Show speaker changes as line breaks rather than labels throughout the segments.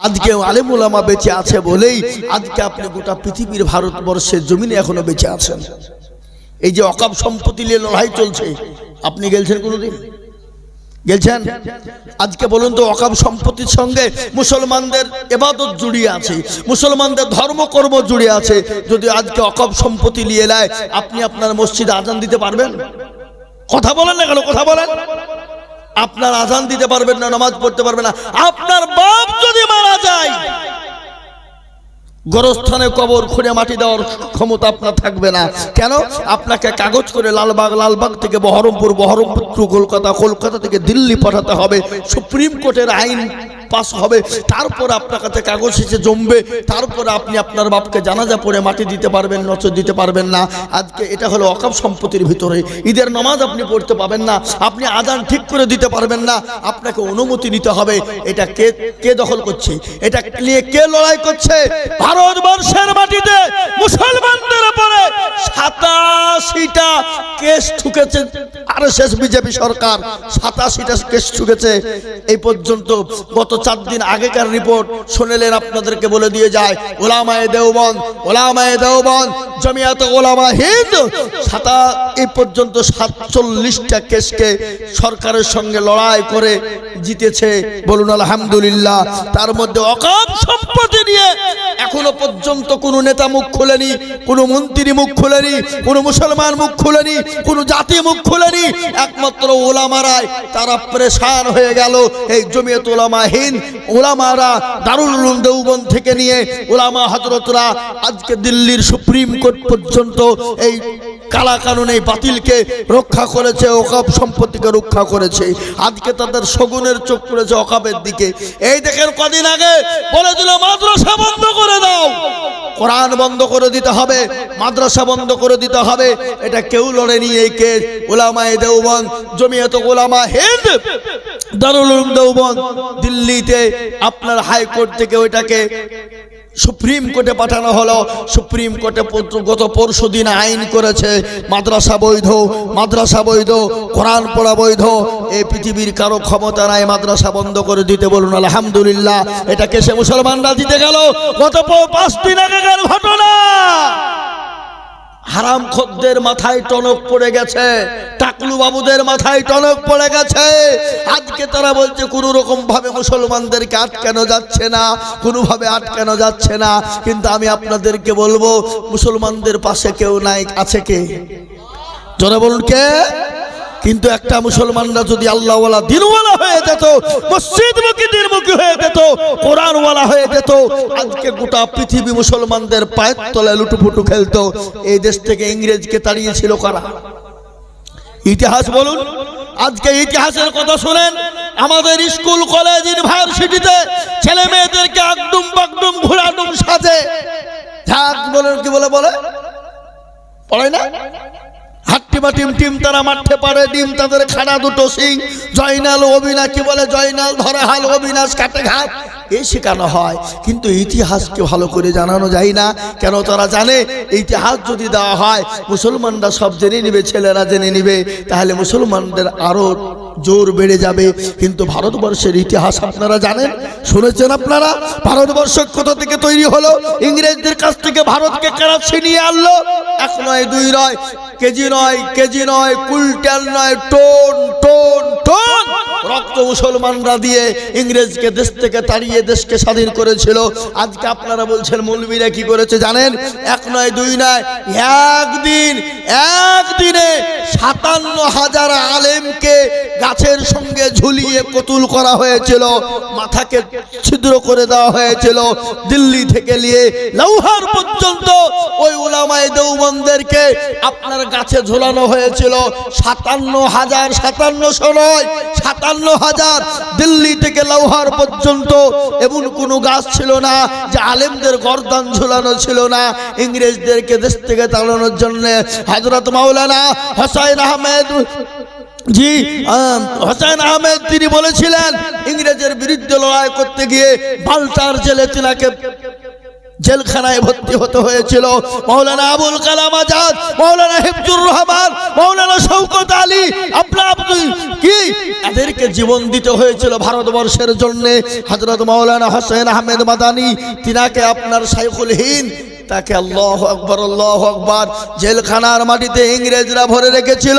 আজকে আলেমুলামা বেঁচে আছে বলেই আজকে আপনি গোটা পৃথিবীর ভারতবর্ষের জমিনে এখনও বেঁচে আছেন। এই যে অকাপ সম্পত্তি নিয়ে লড়াই চলছে, আপনি গেলছেন কোনোদিন? গেলছেন? আজকে বলুন তো, অকাপ সম্পত্তির সঙ্গে মুসলমানদের এবাদত জুড়িয়ে আছে, মুসলমানদের ধর্মকর্ম জুড়ে আছে, যদি আজকে অকাপ সম্পত্তি নিয়ে নেয় আপনি আপনার মসজিদে আজান দিতে পারবেন? কথা বলেন না কেন, কথা বলেন। আপনার আজান দিতে পারবেন না, নামাজ পড়তে পারবেন না। আপনার বাপ যদি মারা যায়, গরস্থানে কবর খুঁড়ে মাটি দেওয়ার ক্ষমতা আপনার থাকবে না। কেন? আপনাকে কাগজ করে লালবাগ লালবাগ থেকে বহরমপুর বহরমপুর কলকাতা কলকাতা থেকে দিল্লি পাঠাতে হবে। সুপ্রিম কোর্টের আইন পাস হবে, তারপর আপনার কাছে কাগজ এসে জমবে, তারপরে আপনি আপনার বাপকে জানাজা পড়ে মাটি দিতে পারবেন, নচর দিতে পারবেন না। আজকে এটা হলো অকাপ সম্পত্তির ভিতরে। ঈদের নামাজ আপনি পড়তে পাবেন না, আপনি আদান ঠিক করে দিতে পারবেন না, আপনাকে অনুমতি নিতে হবে। এটা কে কে দখল করছে? এটা নিয়ে কে লড়াই করছে? ভারতবর্ষের মাটিতে মুসলমানদের উপরে সাতাশিটা কেস ঠুকেছে, আর শেষ বিজেপি সরকার সাতাশিটা কেস ঠুকেছে। এই পর্যন্ত গত চার দিন আগেকার রিপোর্ট শোনেলেন আপনাদেরকে বলে দিয়ে যায়, ওলামায়ে দেওবন ওলামায়ে দেওবন জমিয়াত ওলামা হিন্দ। সাতা, এই পর্যন্ত সাতচল্লিশটা কেসকে সরকারের সঙ্গে লড়াই করে জিতেছে, বলুন আলহামদুলিল্লাহ। তার মধ্যে অকাম সম্পত্তি নিয়ে এখনও পর্যন্ত কোনো নেতা মুখ খোলেনি, কোনো মন্ত্রী মুখ খোলেনি, কোনো মুসলমান মুখ খোলেনি, কোনো জাতি মুখ খোলেনি। একমাত্র ওলামারাই তারা প্রেশান হয়ে গেল। এই জমিয়ত ওলামাহীন, ওলামারা দারুল উলুম দেওবন্দ থেকে নিয়ে ওলামা হজরতরা আজকে দিল্লির সুপ্রিম কোর্ট পর্যন্ত এই কালা কানুন এই বাতিলকে রক্ষা করেছে ওকাব সম্পত্তিকে রক্ষা করেছে। আজকে তাদের শগুনের চোখ করেছে অকাবের দিকে। এই দেখেন কদিন আগে বলে দিল মাদ্রাসা বন্ধ করে দাও। কোরআন বন্ধ করে দিতে হবে, মাদ্রাসা বন্ধ করে দিতে হবে। এটা কেউ লড়েনি এই কে ওলামায়ে দেওবন জমিয়ত ওলামা হিন্দ, দারুল উলুম দেওবন্দ, দিল্লিতে আপনার হাইকোর্ট থেকে ওইটাকে সুপ্রিম কোর্টে পাঠানো হলো। সুপ্রিম কোর্টে গত পরশু দিন আইন করেছে। মাদ্রাসা বৈধ মাদ্রাসা বৈধ, কোরআন পড়া বৈধ। এই পৃথিবীর কারও ক্ষমতা নাই, মাদ্রাসা বন্ধ করে দিতে বলুন, আলহামদুলিল্লাহ। এটাকে সে মুসলমানরা দিতে গেল। গত পাঁচ দিন আগেকার ঘটনা। হারাম খদ্দের মাথায় টনক পড়ে গেছে। টাকলু বাবুদের মাথায় টনক পড়ে গেছে। আজকে তারা বলছে, কোনো রকম ভাবে মুসলমানদেরকে আটকানো যাচ্ছে না, কোনোভাবে আটকানো যাচ্ছে না। কিন্তু আমি আপনাদেরকে বলব, মুসলমানদের পাশে কেউ নাই, আছে কে? জোরে বলুন কে? কিন্তু একটা মুসলমানরা যদি আল্লাহওয়ালা দিনওয়ালা হয়ে যেত মসজিদমুখী দিনমুখী হয়ে যেত, কোরআনওয়ালা হয়ে যেত, আজকে গোটা পৃথিবী মুসলমানদের পায়ের তলায় লুটুপুটু খেলতো। এই দেশ থেকে ইংরেজকে তাড়িয়েছিল কারা? ইতিহাস বলুন। আজকে ইতিহাসের কথা শুনেন। আমাদের স্কুল, কলেজ, ইউনিভার্সিটিতে ছেলে মেয়েদেরকে আকডুম বাকডুম ঘোড়াডুম সাজে। ঝাঁক বলে কি বলে বলে? পড়ায় না? হাট্টিমা টিম টিম তারা মাঠে পারে, ডিম তাদের খানা দুটো সিং জয়নাল অবিনা কি বলে, জয়নাল ধরে হাল, অবিনাশ কাটে ঘাট। এই শেখানো হয়। কিন্তু ইতিহাসকে ভালো করে জানানো যায় না। কেন তারা জানে? ইতিহাস যদি দেওয়া হয়, মুসলমানরা সব জেনে নিবে, ছেলেরা জেনে নিবে। তাহলে মুসলমানদের আরও জোর বেড়ে যাবে। কিন্তু ভারতবর্ষের ইতিহাস আপনারা জানেন? শুনেছেন আপনারা? ভারতবর্ষ কোথা থেকে তৈরি হলো? ইংরেজদের কাছ থেকে ভারতকে কেনা ছিনিয়ে আনলো? এক নয়, দুই নয়, কেজি নয় কেজি নয়, কুইন্টাল নয়, টোন টোন। টোন রক্ত মুসলমানরা দিয়ে ইংরেজকে দেশ থেকে তাড়িয়ে দেশকে স্বাধীন করেছিল। আজকে আপনারা বলছেন, মৌলবীরা কি করেছে জানেন? এক নয়, দুই নয়, একদিন, একদিনে সাতান্ন হাজার আলেমকে গাছের সঙ্গে ঝুলিয়ে কতুল করা হয়েছিল, মাথাকে ছিদ্র করে দেওয়া হয়েছিল, দিল্লি থেকে নিয়ে লৌহার পর্যন্ত ওই ওলামায় দেওবন্দেরকে আপনার গাছে ঝোলানো হয়েছিল। সাতান্ন হাজার সাতান্নশো নয়। সাতান্ন হাজার দিল্লি থেকে লৌহার পর্যন্ত এমন কোনো গাছ ছিল না যে আলেমদের গর্দান ছিল না, ইংরেজদেরকে দেশ থেকে তাড়ানোর জন্য। হজরত মাওলানা হোসাইন আহমেদ, জি হোসেন আহমেদ তিনি বলেছিলেন, ইংরেজের বিরুদ্ধে লড়াই করতে গিয়ে বাল্টার জেলে তিনাকে জেলখানায় ভর্তি হতে হয়েছিল। মৌলানা আবুল কালাম আজাদ মৌলানা হিফজুর রহমান মৌলানা শৌকত আলী আপনা কি? এদেরকে জীবন দিতে হয়েছিল ভারতবর্ষের জন্যে। হজরত মৌলানা হোসেন আহমেদ মাদানি, তিনাকে আপনার সাইফুল হিন তাকে আল্লাহ আকবর আল্লাহ আকবর, জেলখানার মাটিতে ইংরেজরা ভরে রেখেছিল।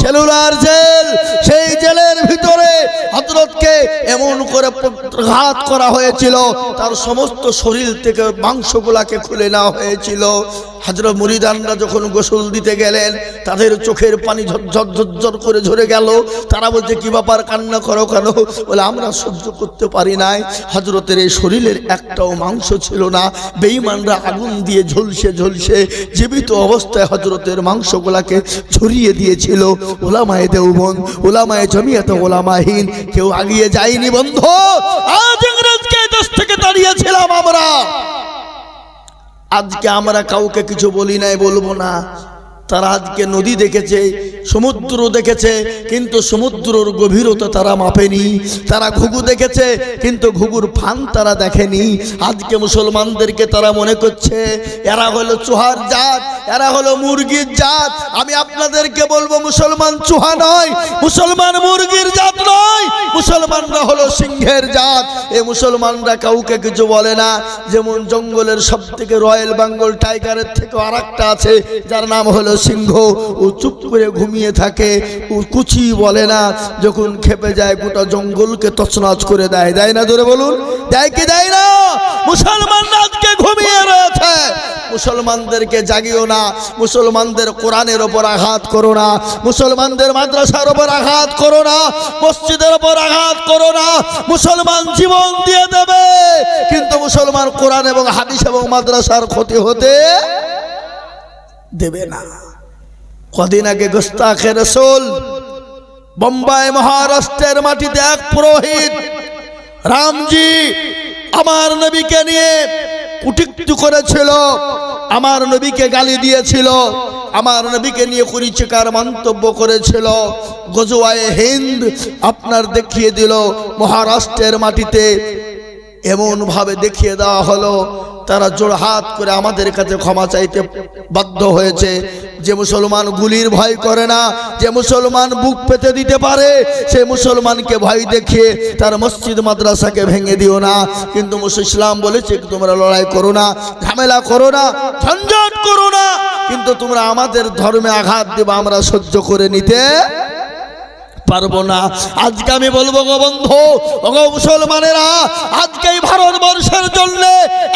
সেলুলার জেল, সেই জেলের ভিতরে হজরতকে এমন করে ঘাত করা হয়েছিল, তার সমস্ত শরীর থেকে মাংসগুলাকে খুলে নেওয়া হয়েছিল। হজরত মুরিদানরা যখন গোসল দিতে গেলেন, তাদের চোখের পানি ঝরঝর করে ঝরে গেল। তারা বলছে, কি ব্যাপার, কান্না করো কেন? বলে, আমরা সহ্য করতে পারি নাই। হজরতের এই শরীরের একটাও মাংস ছিল না। বেঈমানরা আগুন দিয়ে ঝলসে ঝলসে জীবিত অবস্থায় হজরতের মাংসগুলাকে ছড়িয়ে দিয়েছিল। ওলামায়ে দেওবন ওলামায়ে জমিয়াতে ওলামাহীন কেউ আগিয়ে যায়নি বন্ধ। আজ ইংরেজকে দেশ থেকে দাঁড়িয়েছিলাম আমরা। আজকে আমরা কাউকে কিছু বলি নাই, বলব না। তারা আজকে নদী দেখেছে, সমুদ্র দেখেছে, কিন্তু সমুদ্রর গভীরতা তারা মাপেনি। তারা ঘুঘু দেখেছে, কিন্তু ঘুঘুর ফান তারা দেখেনি। আজকে মুসলমানদেরকে তারা মনে করছে, এরা হলো চুহার জাত, এরা হলো মুরগির জাত। আমি আপনাদেরকে বলব, মুসলমান চুহা নয়, মুসলমান মুরগির সিংহের জাত, এ মুসলমানরা কাউকে কিছু বলে না। যেমন জঙ্গলের সব থেকে রয়্যাল বেঙ্গল টাইগারের থেকে আর আছে, যার নাম হলো সিংহ। ও চুপ করে ঘুমিয়ে থাকে, ও কুচি বলে না। যখন খেপে যায়, গোটা জঙ্গলকে তছনছ করে দেয়। দেয় না ধরে বলুন? দেয় কি দেয় না? মুসলমানরা আজকে ঘুমিয়ে রয়েছে। মুসলমানদেরকে জাগিও না। মুসলমানদের কোরআনের ওপর আঘাত করো না। মুসলমানদের মাদ্রাসার ওপর আঘাত করো না। মসজিদের করো না। মুসলমান জীবন দিয়ে দেবে। কিন্তু মুসলমান কোরআন এবং হাদিস এবং মাদ্রাসার ক্ষতি হতে দেবে না। কদিন আগে গোস্তাখের রসুল বোম্বাই মহারাষ্ট্রের মাটিতে এক পুরোহিত, রামজি, আমার নবীকে নিয়ে কুটিক্তু করেছিল। আমার নবীকে গালি দিয়েছিল, আমার নবীকে নিয়ে কুরিচিকার মন্তব্য করেছিল। গজওয়ায়ে হিন্দ আপনার দেখিয়ে দিল, মহারাষ্ট্রের মাটিতে এমনভাবে দেখিয়ে দেওয়া হলো তারা জোড়হাত করে আমাদের কাছে ক্ষমা চাইতে বাধ্য হয়েছে। যে মুসলমান গুলির ভয় করে না, যে মুসলমান বুক পেতে দিতে পারে, সে মুসলমানকে ভয় দেখিয়ে তার মসজিদ মাদ্রাসাকে ভেঙে দিও না। কিন্তু ইসলাম বলেছে তোমরা লড়াই করো না, ঝামেলা করো না, ঝঞ্ঝট করো না। কিন্তু তোমরা আমাদের ধর্মে আঘাত দেবা, আমরা সহ্য করে নিতে পারব না। আজকে আমি বলব গো বন্ধু গো মুসলমানেরা, আজকে এই ভারতবর্ষের জন্য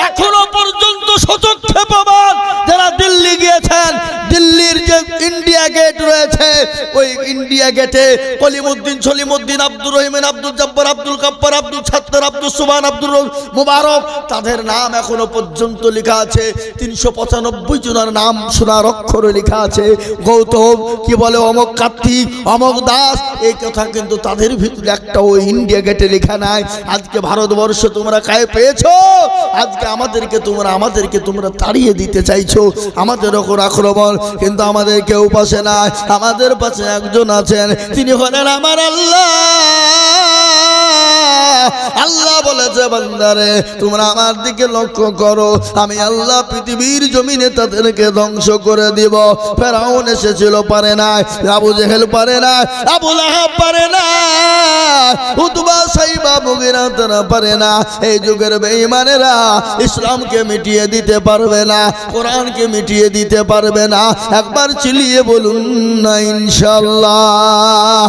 এখনও পর্যন্ত সচক্ষে পাবান যারা দিল্লি গিয়েছেন দিল্লির যে ইন্ডিয়া গেট রয়েছে, ওই ইন্ডিয়া গেটে কলিমুদ্দিন, সলিমুদ্দিন, আব্দুর রহিমিন আব্দুল জব্বর, আব্দুল কাপ্পার আব্দুল ছাত্তর আব্দুল সুবান, আব্দুর রহ- মুবারক। তাদের নাম এখনও পর্যন্ত লেখা আছে। তিনশো পঁচানব্বই জনের নাম সোনার অক্ষরে লেখা আছে। গৌতম, কি বলে, অমক কার্তিক অমক দাস, এই কথা কিন্তু তাদের ভিতরে একটা ওই ইন্ডিয়া গেটে লেখা নাই। আজকে ভারতবর্ষ তোমরা কায়ে পেয়েছ? আজকে আমাদেরকে তোমরা আমাদেরকে তোমরা তাড়িয়ে দিতে চাইছো। আমাদের ওপর আক্রমণ কিন্তু আমাদের কেউ পাশে নাই। আমাদের পাশে একজন আছেন তিনি হলেন আমার আল্লাহ। আল্লাহ বলেছে, বান্দারে, তোমরা আমার দিকে লক্ষ্য করো। আমি আল্লাহ পৃথিবীর জমিনে তাদেরকে ধ্বংস করে দিব। ফেরাউন এসেছিল, পারে না আবু জেহেল পারে না আবু লাহাব পারে না উতবা সাইবা মুগিরা, তারা পারে না। এই যুগের বেঈমানেরা ইসলামকে মিটিয়ে দিতে পারবে না, কোরআনকে মিটিয়ে দিতে পারবে না। একবার চিলিয়ে বলুন না ইনশাল্লাহ